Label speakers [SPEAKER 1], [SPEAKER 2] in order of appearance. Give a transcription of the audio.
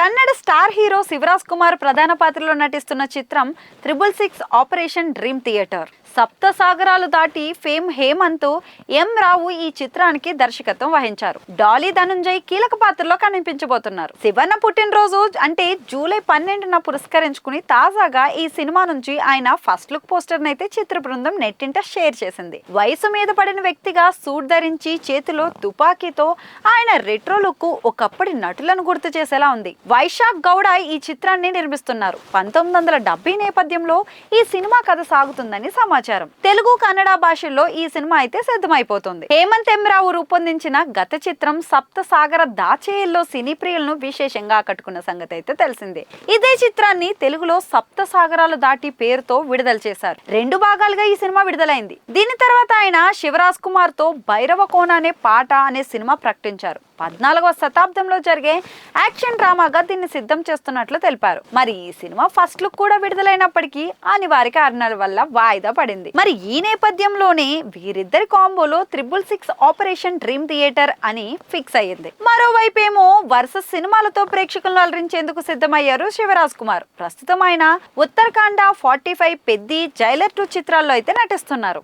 [SPEAKER 1] Kannada star hero Shivaraj Kumar ప్రధాన పాత్రలో నటిస్తున్న చిత్రం triple six operation dream theatre. Sapta Sagaralu Daati fame Hemant ఎం రావు ఈ చిత్రానికి దర్శకత్వం వహించారు. డాలీ ధనుంజయ్ కీలక పాత్రలో కనిపించబోతున్నారు. శివన్న పుట్టినరోజు అంటే జూలై పన్నెండున పురస్కరించుకుని తాజాగా ఈ సినిమా నుంచి ఆయన ఫస్ట్ లుక్ పోస్టర్ అయితే చిత్ర బృందం నెట్టింట షేర్ చేసింది. వయసు మీద పడిన వ్యక్తిగా సూట్ ధరించి చేతిలో తుపాకీతో ఆయన రెట్రో లుక్ ఒకప్పటి నటులను గుర్తు చేసేలా ఉంది. వైశాఖ్ గౌడ ఈ చిత్రాన్ని నిర్మిస్తున్నారు. పంతొమ్మిది వందల డెబ్బై నేపథ్యంలో ఈ సినిమా కథ సాగుతుందని సమాచారం. తెలుగు కన్నడ భాషల్లో ఈ సినిమా అయితే సిద్ధమైపోతుంది. హేమంత్ ఎమ్రావు రూపొందించిన గత చిత్రం సప్త సాగర దాచేయల్లో సినీ ప్రియులను విశేషంగా ఆకట్టుకున్న సంగతి అయితే తెలిసిందే. ఇదే చిత్రాన్ని తెలుగులో సప్త సాగరాలు దాటి పేరుతో విడుదల చేశారు. రెండు భాగాలుగా ఈ సినిమా విడుదలైంది. దీని తర్వాత ఆయన శివరాజ్ కుమార్తో భైరవ కోణ అనే పాట అనే సినిమా ప్రకటించారు. పద్నాలుగవ శతాబ్దంలో జరిగే యాక్షన్ డ్రామాగా దీన్ని సిద్ధం చేస్తున్నట్లు తెలిపారు. మరి ఈ సినిమా ఫస్ట్ లుక్ కూడా విడుదలైనప్పటికీ అనివార్య కారణాల వల్ల వాయిదా పడింది. మరి ఈ నేపథ్యంలోనే వీరిద్దరి కాంబోలో triple six operation dream theatre అని ఫిక్స్ అయ్యింది. మరోవైపు ఏమో వరుస సినిమాలతో ప్రేక్షకులను అలరించేందుకు సిద్ధమయ్యారు శివరాజ్ కుమార్. ప్రస్తుతం ఆయన Uttarakhanda forty five Peddi Jailer two చిత్రాల్లో అయితే నటిస్తున్నారు.